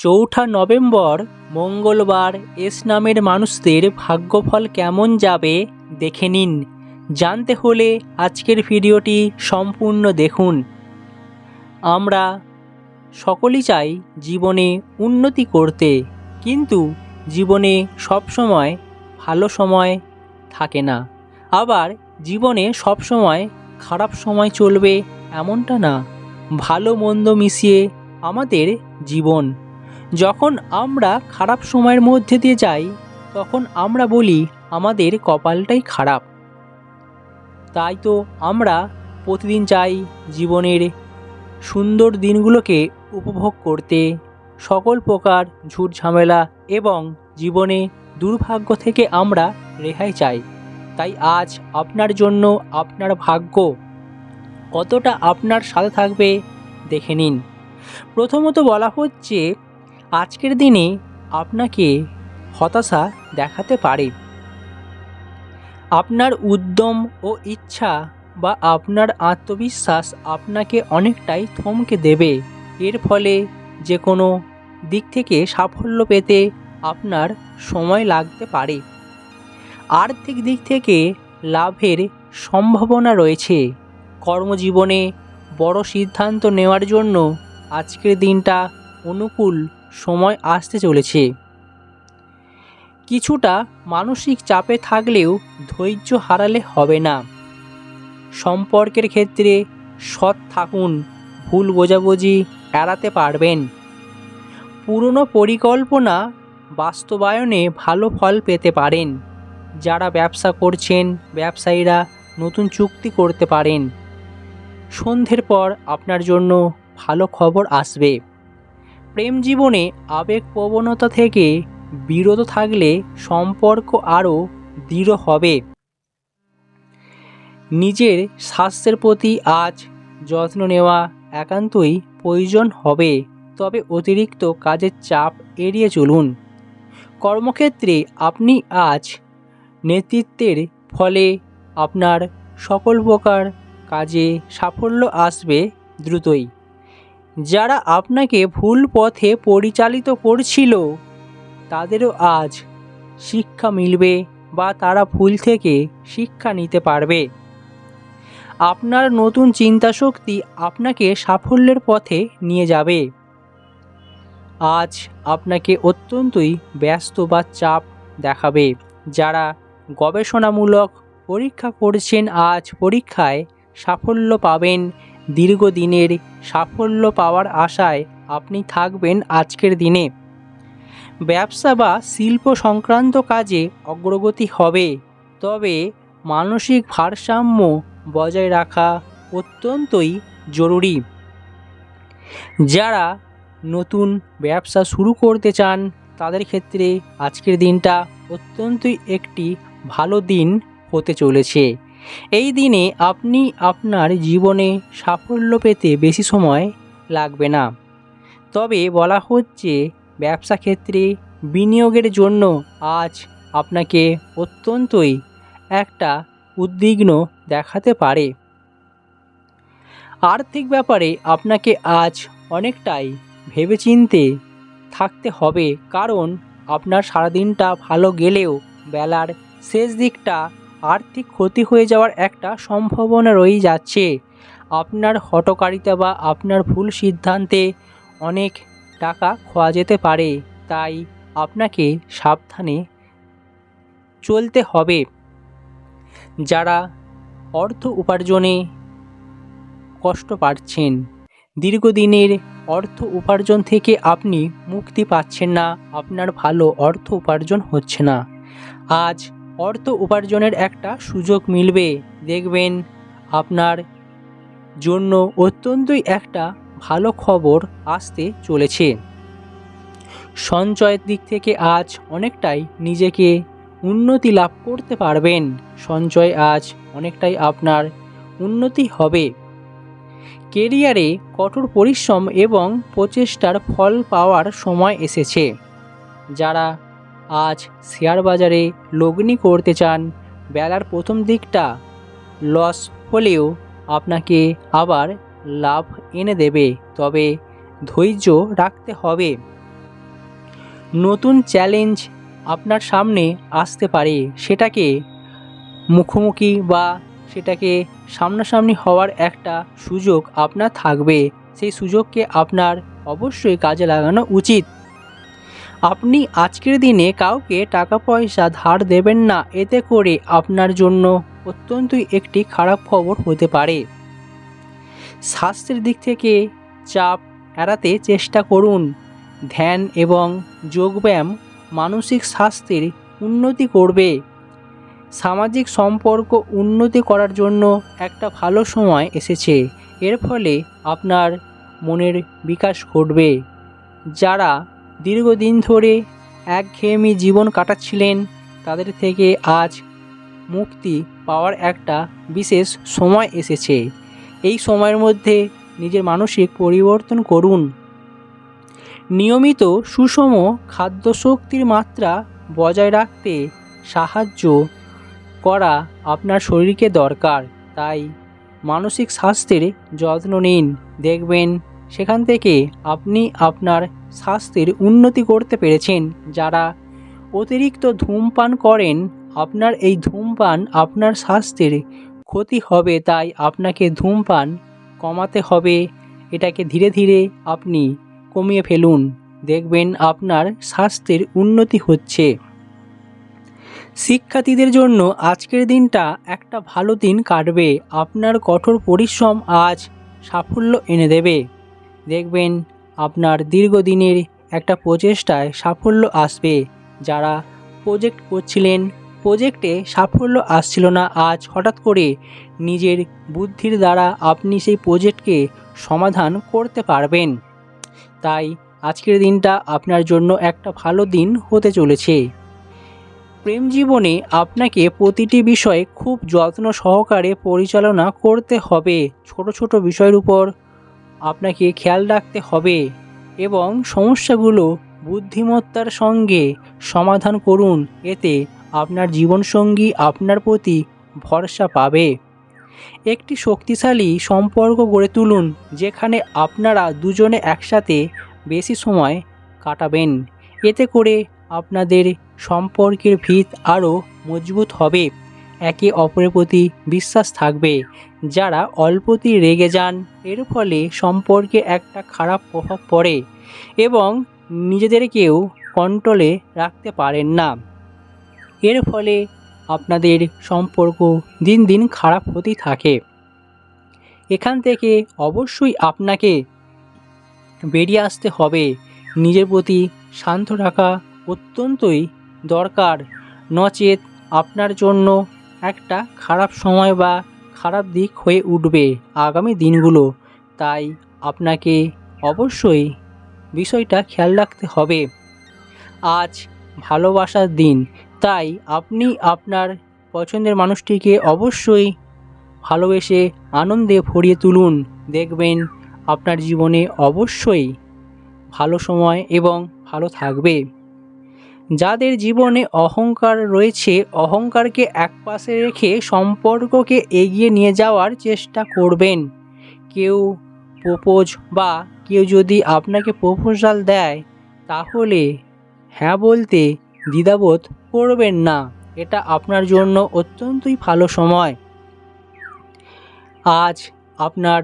চৌঠা নভেম্বর, মঙ্গলবার এস নামের মানুষদের ভাগ্যফল কেমন যাবে দেখে নিন। জানতে হলে আজকের ভিডিওটি সম্পূর্ণ দেখুন। আমরা সকলেই চাই জীবনে উন্নতি করতে, কিন্তু জীবনে সবসময় ভালো সময় থাকে না। আবার জীবনে সবসময় খারাপ সময় চলবে এমনটা না। ভালো মন্দ মিশিয়ে আমাদের জীবন যখন আমরা খারাপ সময়ের মধ্যে দিয়ে যাই, তখন আমরা বলি, আমাদের কপালটাই খারাপ। তাই তো আমরা প্রতিদিন চাই জীবনের সুন্দর দিনগুলোকে উপভোগ করতে, সকল প্রকার ঝুট ঝামেলা এবং জীবনে দুর্ভাগ্য থেকে আমরা রেহাই চাই। তাই আজ আপনার জন্য আপনার ভাগ্য কতটা আপনার সাথে থাকবে, দেখে নিন। প্রথমত বলা হচ্ছে আজকের দিনে আপনাকে হতাশা দেখাতে পারে। আপনার উদ্যম ও ইচ্ছা বা আপনার আত্মবিশ্বাস আপনাকে অনেকটাই থমকে দেবে। এর ফলে যে কোনো দিক থেকে সাফল্য পেতে আপনার সময় লাগতে পারে। আর্থিক দিক থেকে লাভের সম্ভাবনা রয়েছে। কর্মজীবনে বড় সিদ্ধান্ত নেওয়ার জন্য আজকের দিনটা অনুকূল সময় আসতে চলেছে। কিছুটা মানসিক চাপে থাকলেও ধৈর্য হারালে হবে না। সম্পর্কের ক্ষেত্রে সৎ থাকুন, ভুল বোঝাবুঝি এড়াতে পারবেন। পুরনো পরিকল্পনা বাস্তবায়নে ভালো ফল পেতে পারেন। যারা ব্যবসা করছেন, ব্যবসায়ীরা নতুন চুক্তি করতে পারেন। সন্ধ্যের পর আপনার জন্য ভালো খবর আসবে। প্রেম জীবনে আবেগপ্রবণতা থেকে বিরত থাকলে সম্পর্ক আরও দৃঢ় হবে। নিজের স্বাস্থ্যের প্রতি আজ যত্ন নেওয়া একান্তই প্রয়োজন হবে, তবে অতিরিক্ত কাজের চাপ এড়িয়ে চলুন। কর্মক্ষেত্রে আপনি আজ নেতৃত্বের ফলে আপনার সকল প্রকার কাজে সাফল্য আসবে দ্রুতই। যারা আপনাকে ভুল পথে পরিচালিত করছিল, তাদেরও আজ শিক্ষা মিলবে বা তারা ভুল থেকে শিক্ষা নিতে পারবে। আপনার নতুন চিন্তাশক্তি আপনাকে সাফল্যের পথে নিয়ে যাবে। আজ আপনাকে অত্যন্তই ব্যস্ত বা চাপ দেখাবে। যারা গবেষণামূলক পরীক্ষা করছেন, আজ পরীক্ষায় সাফল্য পাবেন দীর্ঘদিনের সাফল্য পাওয়ার আশায় আপনি থাকবেন আজকের দিনে। ব্যবসা বা শিল্প সংক্রান্ত কাজে অগ্রগতি হবে, তবে মানসিক ভারসাম্য বজায় রাখা অত্যন্তই জরুরি। যারা নতুন ব্যবসা শুরু করতে চান, তাদের ক্ষেত্রে আজকের দিনটা অত্যন্তই একটি ভালো দিন হতে চলেছে। এই দিনে আপনি আপনার জীবনে সাফল্য পেতে বেশি সময় লাগবে না। তবে বলা হচ্ছে ব্যবসা ক্ষেত্রে বিনিয়োগের জন্য আজ আপনাকে অত্যন্তই একটা উদ্বিগ্ন দেখাতে পারে। আর্থিক ব্যাপারে আপনাকে আজ অনেকটাই ভেবেচিন্তে থাকতে হবে, কারণ আপনার সারাদিনটা ভালো গেলেও বেলার শেষ দিকটা আর্থিক ক্ষতি হয়ে যাওয়ার একটা সম্ভাবনা রয়েই যাচ্ছে। আপনার হটকারিতা বা আপনার ভুল সিদ্ধান্তে অনেক টাকা খোয়া যেতে পারে, তাই আপনাকে সাবধানে চলতে হবে। যারা অর্থ উপার্জনে কষ্ট পাচ্ছেন, দীর্ঘদিনের অর্থ উপার্জন থেকে আপনি মুক্তি পাচ্ছেন না, আপনার ভালো অর্থ উপার্জন হচ্ছে না। আজ অর্থ উপার্জনের একটা সুযোগ মিলবে। দেখবেন, আপনার জন্য অত্যন্তই একটা ভালো খবর আসতে চলেছে। সঞ্চয়ের দিক থেকে আজ অনেকটাই নিজেকে উন্নতি লাভ করতে পারবেন। সঞ্চয় আজ অনেকটাই আপনার উন্নতি হবে। কেরিয়ারে কঠোর পরিশ্রম এবং প্রচেষ্টার ফল পাওয়ার সময় এসেছে। যারা আজ শেয়ার বাজারে লগ্নি করতে চান। বেলার প্রথম দিকটা লস হলেও আপনাকে আবার লাভ এনে দেবে, তবে ধৈর্য রাখতে হবে। নতুন চ্যালেঞ্জ আপনার সামনে আসতে পারে, সেটাকে মুখোমুখি বা সেটাকে সামনাসামনি হওয়ার একটা সুযোগ আপনার থাকবে। সেই সুযোগকে আপনার অবশ্যই কাজে লাগানো উচিত। আপনি আজকের দিনে কাউকে টাকা পয়সা ধার দেবেন না, এতে করে আপনার জন্য অত্যন্তই একটি খারাপ খবর হতে পারে। স্বাস্থ্যের দিক থেকে চাপ এড়াতে চেষ্টা করুন। ধ্যান এবং যোগব্যায়াম মানসিক স্বাস্থ্যের উন্নতি করবে। সামাজিক সম্পর্ক উন্নতি করার জন্য একটা ভালো সময় এসেছে। এর ফলে আপনার মনের বিকাশ ঘটবে। যারা দীর্ঘদিন ধরে একঘেয়েমি জীবন কাটাচ্ছিলেন, তাদের থেকে আজ মুক্তি পাওয়ার একটা বিশেষ সময় এসেছে। এই সময়ের মধ্যে নিজের মানসিক পরিবর্তন করুন। নিয়মিত সুষম খাদ্য শক্তির মাত্রা বজায় রাখতে সাহায্য করা আপনার শরীরকে দরকার, তাই মানসিক স্বাস্থ্যের যত্ন নিন। দেখবেন সেখান থেকে আপনি আপনার স্বাস্থ্যের উন্নতি করতে পেরেছেন। যারা অতিরিক্ত ধূমপান করেন, আপনার এই ধূমপান আপনার স্বাস্থ্যের ক্ষতি হবে, তাই আপনাকে ধূমপান কমাতে হবে। এটাকে ধীরে ধীরে আপনি কমিয়ে ফেলুন। দেখবেন আপনার স্বাস্থ্যের উন্নতি হচ্ছে। শিক্ষার্থীদের জন্য আজকের দিনটা একটা ভালো দিন কাটবে। আপনার কঠোর পরিশ্রম আজ সাফল্য এনে দেবে। দেখবেন আপনার দীর্ঘদিনের একটা প্রচেষ্টায় সাফল্য আসবে। যারা প্রজেক্ট করছিলেন প্রজেক্টে সাফল্য আসছিল না। আজ হঠাৎ করে নিজের বুদ্ধির দ্বারা আপনি সেই প্রজেক্টকে সমাধান করতে পারবেন। তাই আজকের দিনটা আপনার জন্য একটা ভালো দিন হতে চলেছে। প্রেম জীবনে আপনাকে প্রতিটি বিষয় খুব যত্ন সহকারে পরিচালনা করতে হবে। ছোট ছোট বিষয়ের উপর আপনাকে খেয়াল রাখতে হবে এবং সমস্যাগুলো বুদ্ধিমত্তার সঙ্গে সমাধান করুন। এতে আপনার জীবনসঙ্গী আপনার প্রতি ভরসা পাবে। একটি শক্তিশালী সম্পর্ক গড়ে তুলুন, যেখানে আপনারা দুজনে একসাথে বেশি সময় কাটাবেন। এতে করে আপনাদের সম্পর্কের ভিত আরও মজবুত হবে। একে অপরের প্রতি বিশ্বাস থাকবে। যারা অল্পতেই রেগে যান, এর ফলে সম্পর্কে একটা খারাপ প্রভাব পড়ে এবং নিজেদেরকেও কন্ট্রোলে রাখতে পারেন না। এর ফলে আপনাদের সম্পর্ক দিন দিন খারাপ হতেই থাকে। এখান থেকে অবশ্যই আপনাকে বেরিয়ে আসতে হবে। নিজের প্রতি শান্ত রাখা অত্যন্তই দরকার। নচেত আপনার জন্য একটা খারাপ সময় বা খারাপ দিক হয়ে উঠবে আগামী দিনগুলো। তাই আপনাকে অবশ্যই বিষয়টা খেয়াল রাখতে হবে। আজ ভালোবাসার দিন, তাই আপনি আপনার পছন্দের মানুষটিকে অবশ্যই ভালোবেসে আনন্দে ভরিয়ে তুলুন। দেখবেন আপনার জীবনে অবশ্যই ভালো সময় এবং ভালো থাকবে। যাদের জীবনে অহংকার রয়েছে, অহংকারকে একপাশে রেখে সম্পর্ককে এগিয়ে নিয়ে যাওয়ার চেষ্টা করবেন। কেউ প্রপোজ বা কেউ যদি আপনাকে প্রপোজাল দেয়, তাহলে হ্যাঁ বলতে দ্বিধাবোধ করবেন না। এটা আপনার জন্য অত্যন্তই ভালো সময়। আজ আপনার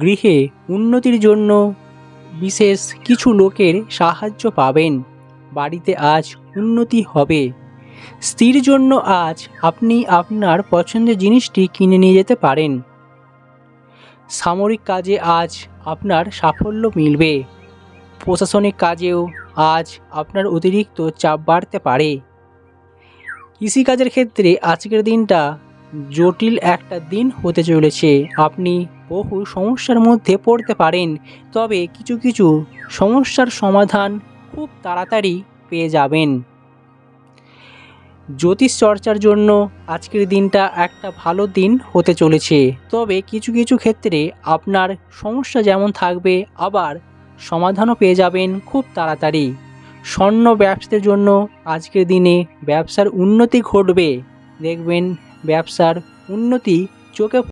গৃহে উন্নতির জন্য বিশেষ কিছু লোকের সাহায্য পাবেন। বাড়িতে আজ উন্নতি হবে। স্ত্রীর জন্য আজ আপনি আপনার পছন্দের জিনিসটি কিনে নিয়ে যেতে পারেন। সামরিক কাজে আজ আপনার সাফল্য মিলবে। প্রশাসনিক কাজেও আজ আপনার অতিরিক্ত চাপ বাড়তে পারে। কৃষিকাজের ক্ষেত্রে আজকের দিনটা জটিল একটা দিন হতে চলেছে। আপনি বহু সমস্যার মধ্যে পড়তে পারেন, তবে কিছু কিছু সমস্যার সমাধান খুব তাড়াতাড়ি পেয়ে যাবেন। জ্যোতিষ চর্চার জন্য আজকের দিনটা একটা ভালো দিন হতে চলেছে। তবে কিছু কিছু ক্ষেত্রে আপনার সমস্যা যেমন থাকবে, আবার সমাধানও পেয়ে যাবেন খুব তাড়াতাড়ি। স্বর্ণ ব্যবসার জন্য আজকের দিনে ব্যবসার উন্নতি ঘটবে। দেখবেন ব্যবসার উন্নতি চোখে